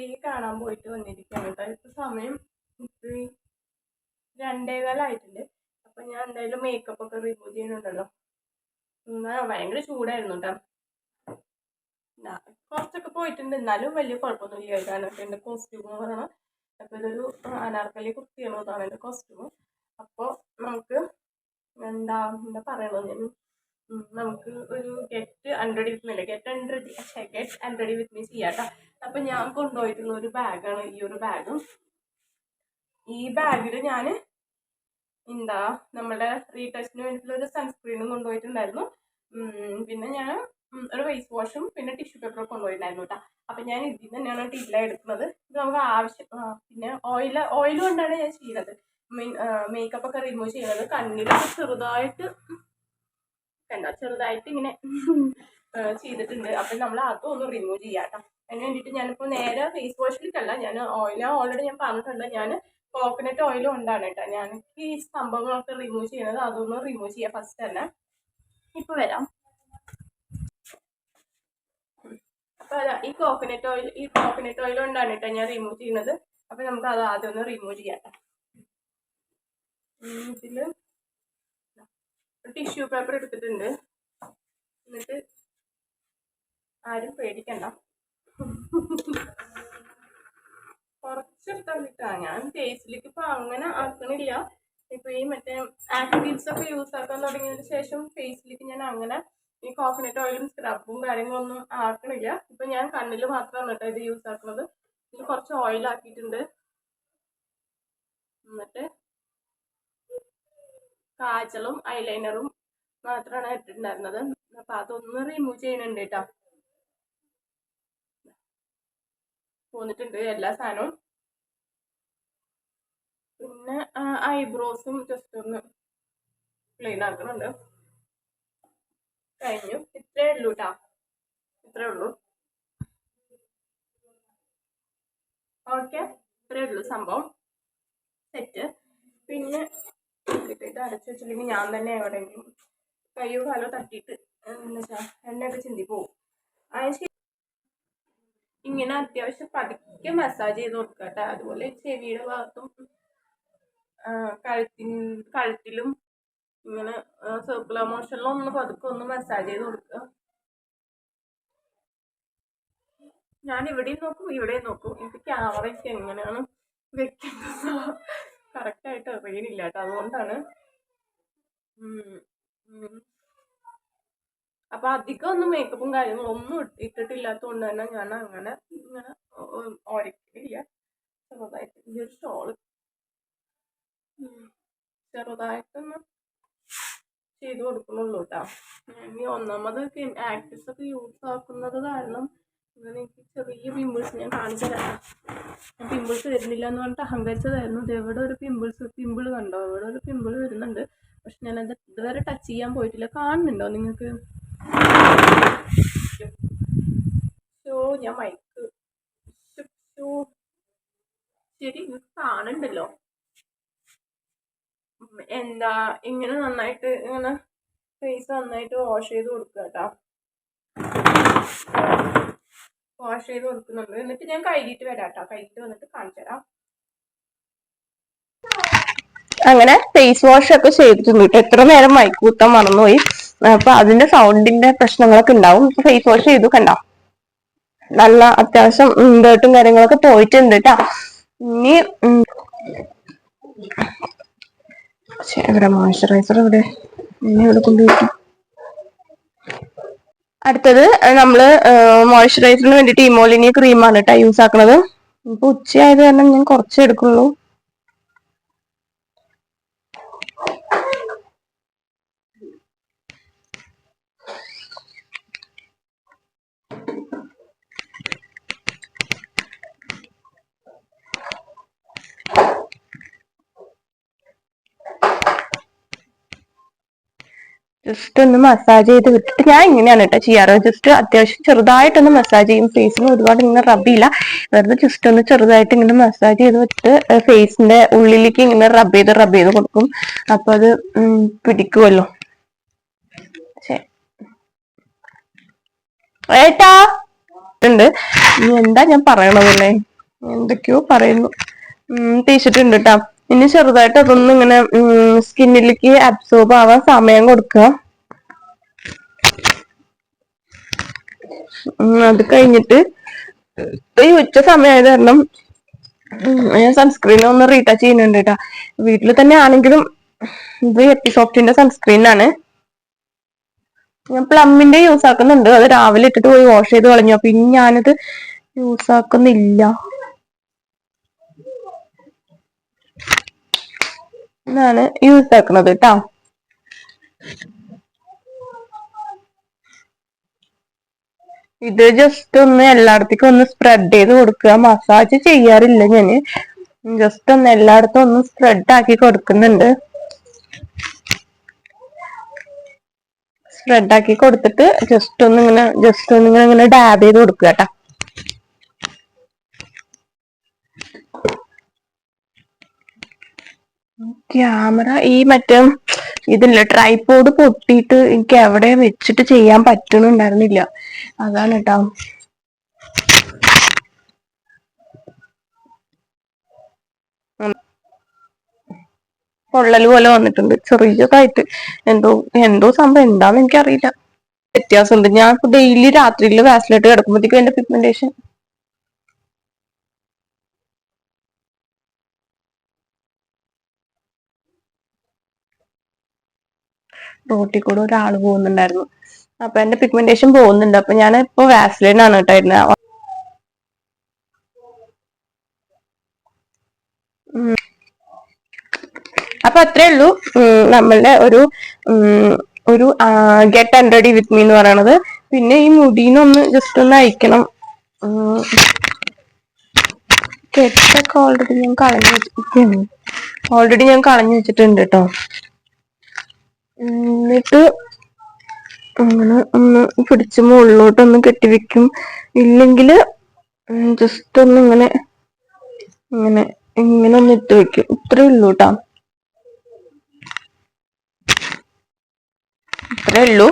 കുട്ടി കാണാൻ പോയിട്ട് വന്നിരിക്കുകയാണ് കേട്ടോ. ഇപ്പൊ സമയം ഇത്തിരി രണ്ടേകാലായിട്ടുണ്ട്. അപ്പൊ ഞാൻ എന്തായാലും മേക്കപ്പ് ഒക്കെ റിമൂവ് ചെയ്യുന്നുണ്ടല്ലോ. ഭയങ്കര ചൂടായിരുന്നു കേട്ടോ. കുറച്ചൊക്കെ പോയിട്ടുണ്ട്. എന്നാലും വലിയ കുഴപ്പമൊന്നുമില്ല. കാരണം എന്റെ കോസ്റ്റ്യൂം എന്ന് പറയുന്നത് അപ്പൊ ഇതൊരു അനാർക്കലി കുർത്തിയാണ് അതാണ് എന്റെ കോസ്റ്റ്യൂം അപ്പൊ നമുക്ക് എന്താ എന്താ ഉം, നമുക്ക് ഒരു get hundred with get hundred get hundred with me ചെയ്യാം കേട്ടോ അപ്പം ഞാൻ കൊണ്ടുപോയിട്ടുള്ള ഒരു ബാഗാണ് ഈ ഒരു ബാഗും. ഈ ബാഗിൽ ഞാൻ എന്താ നമ്മുടെ റീടച്ചിന് വേണ്ടിയിട്ടുള്ള ഒരു സൺസ്ക്രീനും കൊണ്ടുപോയിട്ടുണ്ടായിരുന്നു. പിന്നെ ഞാൻ ഒരു ഫേസ് വാഷും പിന്നെ ടിഷ്യൂ പേപ്പറും കൊണ്ടുപോയിട്ടുണ്ടായിരുന്നു കേട്ടോ. അപ്പം ഞാൻ ഇതിൽ തന്നെയാണ് ടീല എടുക്കുന്നത്. ഇത് നമുക്ക് ആവശ്യം പിന്നെ ഓയിൽ ഓയിൽ കൊണ്ടാണ് ഞാൻ ചെയ്യുന്നത്. മീൻ മേക്കപ്പൊക്കെ റിമൂവ് ചെയ്യുന്നത്. കണ്ണിലൊക്കെ ചെറുതായിട്ട് കണ്ടോ? ചെറുതായിട്ട് ഇങ്ങനെ ചെയ്തിട്ടുണ്ട്. അപ്പൊ നമ്മൾ അതും ഒന്ന് റിമൂവ് ചെയ്യാട്ടോ. അതിന് വേണ്ടിയിട്ട് ഞാനിപ്പോ നേരെ ഫേസ് വാഷിലേക്കല്ല ഞാൻ ഓയിൽ ഓൾറെഡി ഞാൻ പറഞ്ഞിട്ടുണ്ട്. ഞാൻ കോക്കനട്ട് ഓയിലും ഉണ്ടാണ് കേട്ടോ. ഞാൻ ഈ സംഭവങ്ങളൊക്കെ റിമൂവ് ചെയ്യണത് അതൊന്ന് റിമൂവ് ചെയ്യാം ഫസ്റ്റ് തന്നെ. ഇപ്പൊ വരാം. അപ്പൊ അതാ ഈ കോക്കനട്ട് ഓയിൽ ഈ കോക്കനട്ട് ഓയിൽ കൊണ്ടാണ് കേട്ടോ ഞാൻ റിമൂവ് ചെയ്യുന്നത് അപ്പൊ നമുക്ക് അത് ആദ്യം ഒന്ന് റിമൂവ് ചെയ്യാം ട്ടോ. ടിഷ്യൂ പേപ്പർ എടുത്തിട്ടുണ്ട്. എന്നിട്ട് ആരും പേടിക്കണ്ട. കുറച്ചെടുത്താൽ കിട്ടാ ഞാൻ ഫേസിലേക്ക് ഇപ്പൊ അങ്ങനെ ആക്കണില്ല. ഇപ്പൊ ഈ മറ്റേ ആക്ടിവ്സ് ഒക്കെ യൂസ് ആക്കാൻ തുടങ്ങിയതിന് ശേഷം ഫേസിലേക്ക് ഞാൻ അങ്ങനെ ഈ കോക്കനട്ട് ഓയിലും സ്ക്രബും കാര്യങ്ങളൊന്നും ആക്കണില്ല. ഇപ്പൊ ഞാൻ കണ്ണിൽ മാത്രമാണ് കേട്ടോ ഇത് യൂസ് ആക്കുന്നത് ഇതിൽ കുറച്ച് ഓയിൽ ആക്കിയിട്ടുണ്ട്. എന്നിട്ട് കാജലും ഐലൈനറും മാത്രമാണ് ഇട്ടിട്ടുണ്ടായിരുന്നത്. അപ്പൊ അതൊന്ന് റിമൂവ് ചെയ്യുന്നുണ്ട് കേട്ടോ പോന്നിട്ടുണ്ട് എല്ലാ സാധനവും. പിന്നെ ഐബ്രോസും ജസ്റ്റ് ഒന്ന് ക്ലീൻ ആക്കുന്നുണ്ട് കഴിഞ്ഞു. ഇത്രേ ഉള്ളൂ കേട്ടോ ഇത്രേ ഉള്ളൂ. ഓക്കെ ഇത്രേ ഉള്ളൂ സംഭവം. സെറ്റ് പിന്നെ ഇതിട്ട് ഇത് വെച്ചില്ലെങ്കിൽ ഞാൻ തന്നെ എവിടെയെങ്കിലും കയ്യോ കാലോ തട്ടിയിട്ട് എന്താ വെച്ചാ എണ്ണയൊക്കെ ചിന്തി പോകും അതിന് ഇങ്ങനെ അത്യാവശ്യം പതുക്കെ മസാജ് ചെയ്ത് കൊടുക്കുക കേട്ടോ അതുപോലെ ചെവിയുടെ ഭാഗത്തും കഴുത്തിൻ കഴുത്തിലും ഇങ്ങനെ സർക്കുലർ മോഷനിലും ഒന്ന് പതുക്കെ ഒന്ന് മസാജ് ചെയ്ത് കൊടുക്കുക ഞാൻ ഇവിടെയും നോക്കും ഇവിടെയും നോക്കും. എനിക്ക് ക്യാമറയ്ക്ക് എങ്ങനെയാണ് വെക്കുന്നത് കറക്റ്റായിട്ട് അറിയണില്ല കേട്ടോ അതുകൊണ്ടാണ്. അപ്പൊ അധികം ഒന്നും മേക്കപ്പും കാര്യങ്ങളും ഒന്നും ഇട്ട് ഇട്ടിട്ടില്ലാത്തതുകൊണ്ട് തന്നെ ഞാൻ അങ്ങനെ ഇങ്ങനെ ഓരക്കില്ല ചെറുതായിട്ട് ഈ ഒരു ഷോൾ ചെറുതായിട്ടൊന്ന് ചെയ്തു കൊടുക്കുന്നുള്ളൂ കേട്ടോ. ഇനി ഒന്നാമത് ആക്ടീവ്സ് ഒക്കെ യൂസ് ആക്കുന്നത് കാരണം എനിക്ക് ചെറിയ പിമ്പിൾസ് ഞാൻ കാണിച്ചു തരാം പിമ്പിൾസ് വരുന്നില്ല എന്ന് പറഞ്ഞിട്ട് അഹങ്കരിച്ചതായിരുന്നു. ഇത് എവിടെ ഒരു പിമ്പിൾസ് പിമ്പിൾ കണ്ടോ? എവിടെ ഒരു പിമ്പിൾ വരുന്നുണ്ട്. പക്ഷെ ഞാനത് ഇതുവരെ ടച്ച് ചെയ്യാൻ പോയിട്ടില്ല. കാണുന്നുണ്ടോ നിങ്ങൾക്ക്? ഷോ ഞാൻ മൈക്ക് ശരി നിങ്ങൾക്ക് കാണുന്നുണ്ടല്ലോ. എന്താ ഇങ്ങനെ നന്നായിട്ട് ഇങ്ങനെ ഫേസ് നന്നായിട്ട് വാഷ് ചെയ്ത് കൊടുക്കുക കേട്ടോ. വാഷ് ചെയ്ത് കൊടുക്കുന്നുണ്ട് എന്നിട്ട് ഞാൻ കഴുകിട്ട് വരാം കേട്ടോ കഴുകിയിട്ട് വന്നിട്ട് കാണിച്ചു തരാം. അങ്ങനെ ഫേസ് വാഷ് ഒക്കെ ചെയ്തിട്ടുണ്ട് കേട്ടോ. എത്ര നേരം മൈക്കൂത്തം മറന്നുപോയി. അപ്പൊ അതിന്റെ സൗണ്ടിന്റെ പ്രശ്നങ്ങളൊക്കെ ഉണ്ടാവും. ഫേസ് വാഷ് ചെയ്തു കണ്ടോ? നല്ല അത്യാവശ്യം ഡേർട്ടും കാര്യങ്ങളൊക്കെ പോയിട്ടുണ്ട് കേട്ടോ. ഇനി എവിടെ മോയ്സ്ചറൈസർ എവിടെ ഇനി എവിടെ കൊണ്ടുപോയി. അടുത്തത് നമ്മൾ മോയ്സ്ചറൈസറിന് വേണ്ടിയിട്ട് ഇമോലിനി ക്രീമാണ് കേട്ടോ യൂസ് ആക്കുന്നത് ഇപ്പൊ ഉച്ചയായത് കാരണം ഞാൻ കുറച്ചേ എടുക്കുള്ളൂ. ജസ്റ്റ് ഒന്ന് മസാജ് ചെയ്ത് വിട്ടിട്ട് ഞാൻ ഇങ്ങനെയാണ് കേട്ടോ ചെയ്യാറ്. ജസ്റ്റ് അത്യാവശ്യം ചെറുതായിട്ടൊന്ന് മസാജ് ചെയ്യും. ഫേസിന് ഒരുപാട് ഇങ്ങനെ റബ്ബില്ല വെറുതെ ജസ്റ്റ് ഒന്ന് ചെറുതായിട്ട് ഇങ്ങനെ മസാജ് ചെയ്ത് വിട്ട് ഫേസിന്റെ ഉള്ളിലേക്ക് ഇങ്ങനെ റബ്ബ് ചെയ്ത് റബ്ബ് ചെയ്ത് കൊടുക്കും. അപ്പൊ അത് പിടിക്കുമല്ലോ ഏട്ടാ! ഉണ്ട്. എന്താ ഞാൻ പറയണതല്ലേ എന്തൊക്കെയോ പറയുന്നു. തേച്ചിട്ടുണ്ട് കേട്ടാ ഇനി ചെറുതായിട്ട് അതൊന്നും ഇങ്ങനെ സ്കിന്നിലേക്ക് അബ്സോർബ് ആവാൻ സമയം കൊടുക്കുക. അത് കഴിഞ്ഞിട്ട് ഈ ഉച്ച സമയമായത് കാരണം ഞാൻ സൺസ്ക്രീൻ ഒന്ന് റീടച്ച് ചെയ്യുന്നുണ്ട് കേട്ടാ. വീട്ടിൽ തന്നെ ആണെങ്കിലും ഇത് എപ്പിസോഫ്റ്റിന്റെ സൺസ്ക്രീൻ ആണ്. ഞാൻ പ്ലമ്മിന്റെ യൂസ് ആക്കുന്നുണ്ട്. അത് രാവിലെ ഇട്ടിട്ട് പോയി വാഷ് ചെയ്ത് കളഞ്ഞു. അപ്പൊ ഇനി ഞാനത് യൂസ് ആക്കുന്നില്ല. എന്നാണ് യൂസ് ആക്കുന്നത് കേട്ടോ ഇത് ജസ്റ്റ് ഒന്ന് എല്ലായിടത്തേക്കും ഒന്ന് സ്പ്രെഡ് ചെയ്ത് കൊടുക്കുക. മസാജ് ചെയ്യാറില്ല ഞാൻ. ജസ്റ്റ് ഒന്ന് എല്ലായിടത്തും ഒന്ന് സ്പ്രെഡ് ആക്കി കൊടുക്കുന്നുണ്ട്. സ്പ്രെഡ് ആക്കി കൊടുത്തിട്ട് ജസ്റ്റ് ഒന്ന് ഇങ്ങനെ ജസ്റ്റ് ഒന്ന് ഇങ്ങനെ ഇങ്ങനെ ഡാബ് ചെയ്ത് കൊടുക്കുക കേട്ടോ ക്യാമറ ഈ മറ്റേ ഇതില്ല ട്രൈപോഡ് പൊട്ടിയിട്ട് എനിക്ക് എവിടെ വെച്ചിട്ട് ചെയ്യാൻ പറ്റണുണ്ടായിരുന്നില്ല. അതാണ് കേട്ടോ പൊള്ളൽ പോലെ വന്നിട്ടുണ്ട്. ചെറിയതായിട്ട് എന്തോ എന്തോ സംഭവം എന്താന്ന് എനിക്കറിയില്ല. വ്യത്യാസമുണ്ട്. ഞാൻ ഇപ്പൊ ഡെയിലി രാത്രിയിൽ വാസിലിട്ട് കിടക്കുമ്പോഴത്തേക്കും എന്റെ പിഗ്മെന്റേഷൻ റോട്ടിൽ കൂടെ ഒരാൾ പോകുന്നുണ്ടായിരുന്നു. അപ്പൊ എന്റെ പിഗ്മെന്റേഷൻ പോകുന്നുണ്ട്. അപ്പൊ ഞാൻ ഇപ്പൊ വാസ്ലിൻ ആണ് കേട്ടോ ഇരുന്നത് അപ്പൊ അത്രേ ഉള്ളൂ. നമ്മളുടെ ഒരു ഒരു ഗെറ്റ് ആൻഡ് വിത്ത് മീ എന്ന് പറയണത്. പിന്നെ ഈ മുടീനൊന്ന് ജസ്റ്റ് ഒന്ന് അയക്കണം. കെട്ടൊക്കെ ഓൾറെഡി ഞാൻ കളഞ്ഞു വെച്ചിട്ടുണ്ട്. ഓൾറെഡി ഞാൻ കളഞ്ഞു വെച്ചിട്ടുണ്ട് കേട്ടോ. എന്നിട്ട് അങ്ങനെ ഒന്ന് പിടിച്ച് മുകളിലോട്ടൊന്ന് കെട്ടിവെക്കും. ഇല്ലെങ്കിൽ ജസ്റ്റ് ഒന്ന് ഇങ്ങനെ ഇങ്ങനെ ഇങ്ങനെ ഒന്ന് ഇട്ട് വെക്കും. ഇത്രേ ഉള്ളൂ കേട്ടോ ഇത്രേ ഉള്ളൂ.